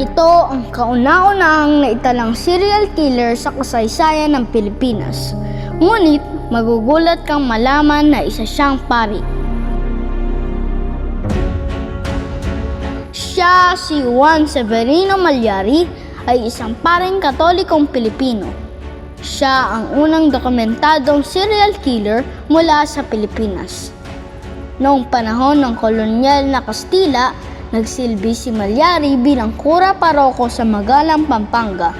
Ito ang kauna-unahang naitalang serial killer sa kasaysayan ng Pilipinas. Ngunit magugulat kang malaman na isa siyang pari. Siya si Juan Severino Malyari ay isang paring katolikong Pilipino. Siya ang unang dokumentadong serial killer mula sa Pilipinas. Noong panahon ng kolonyal na Kastila, nagsilbi si Malyari bilang kura paroko sa Magalang, Pampanga.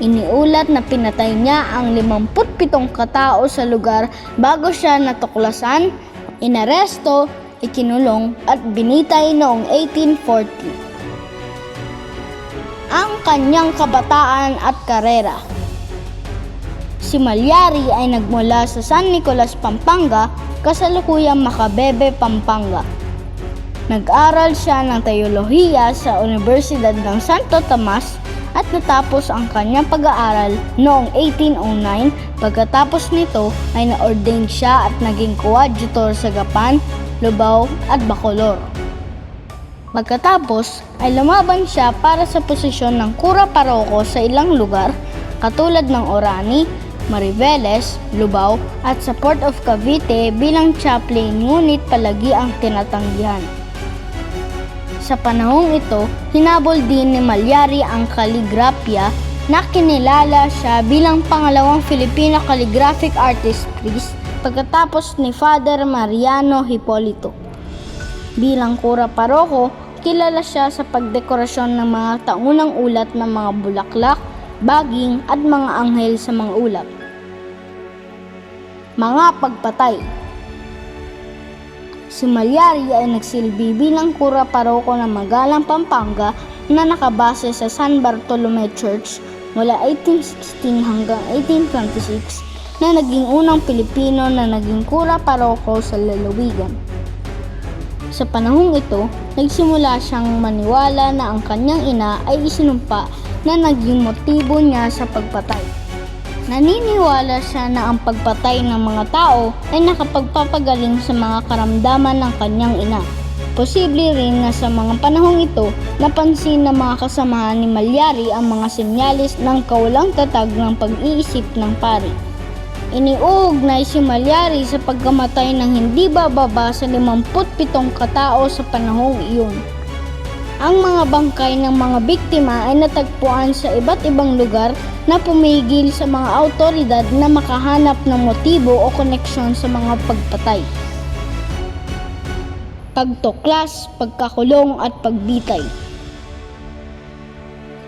Iniulat na pinatay niya ang 57 katao sa lugar bago siya natuklasan, inaresto, ikinulong at binitay noong 1840. Ang kanyang kabataan at karera Si Malyari ay nagmula sa San Nicolas, Pampanga, kasalukuyang Makabebe, Pampanga. Nag-aral siya ng teolohiya sa Universidad ng Santo Tomas at natapos ang kanyang pag-aaral noong 1809. Pagkatapos nito ay na-ordain siya at naging coadjutor sa Gapan, Lubao at Bacolor. Pagkatapos ay lumaban siya para sa posisyon ng kura paroko sa ilang lugar katulad ng Orani, Mariveles, Lubao at sa Port of Cavite bilang chaplain ngunit palagi ang tinatanggihan. Sa panahong ito, hinabol din ni Malyari ang kaligrafya na kinilala siya bilang pangalawang Filipino calligraphic artist priest pagkatapos ni Father Mariano Hipolito. Bilang kura paroko, kilala siya sa pagdekorasyon ng mga taunang ulat ng mga bulaklak, baging at mga anghel sa mga ulap. Mga pagpatay Si Malyari ay nagsilbi bilang kura paroko ng Magalang, Pampanga na nakabase sa San Bartolome Church mula 1816 hanggang 1826 na naging unang Pilipino na naging kura paroko sa lalawigan. Sa panahong ito, nagsimula siyang maniwala na ang kanyang ina ay isinumpa na naging motibo niya sa pagpatay. Naniniwala siya na ang pagpatay ng mga tao ay nakapagpapagaling sa mga karamdaman ng kanyang ina. Posible rin na sa mga panahong ito, napansin ng mga kasamahan ni Malyari ang mga senyalis ng kawalang tatag ng pag-iisip ng pari. Iniuugnay si Malyari sa pagkamatay ng hindi bababa sa 57 katao sa panahong iyon. Ang mga bangkay ng mga biktima ay natagpuan sa iba't ibang lugar na pumigil sa mga autoridad na makahanap ng motibo o koneksyon sa mga pagpatay. Pagtuklas, pagkakulong at pagbitay.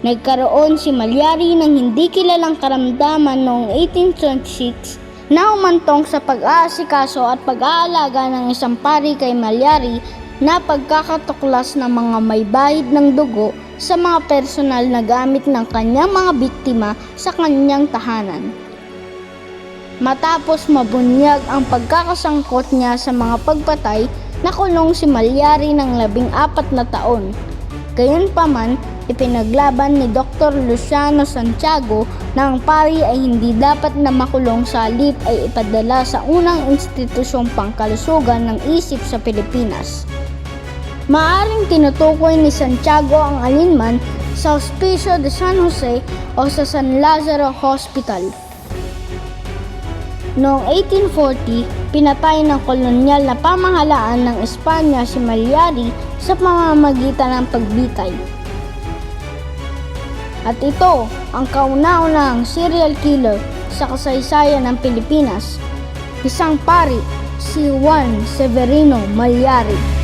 Nagkaroon si Malyari ng hindi kilalang karamdaman noong 1826 na umantong sa pag-aasikaso at pag-aalaga ng isang pari kay Malyari na pagkakatuklas ng mga may bahid ng dugo sa mga personal na gamit ng kanyang mga biktima sa kanyang tahanan. Matapos mabunyag ang pagkakasangkot niya sa mga pagpatay, nakulong si Malyari ng labing apat na taon. Gayunpaman, ipinaglaban ni Dr. Luciano Santiago na ang pari ay hindi dapat na makulong sa halip ay ipadala sa unang institusyong pangkalusugan ng isip sa Pilipinas. Maaring tinutukoy ni Santiago ang alinman sa Hospicio de San Jose o sa San Lazaro Hospital. Noong 1840, pinatay ng kolonyal na pamahalaan ng Espanya si Malyari sa pamamagitan ng pagbitay. At ito ang kauna-unahang serial killer sa kasaysayan ng Pilipinas, isang pari, si Juan Severino Malyari.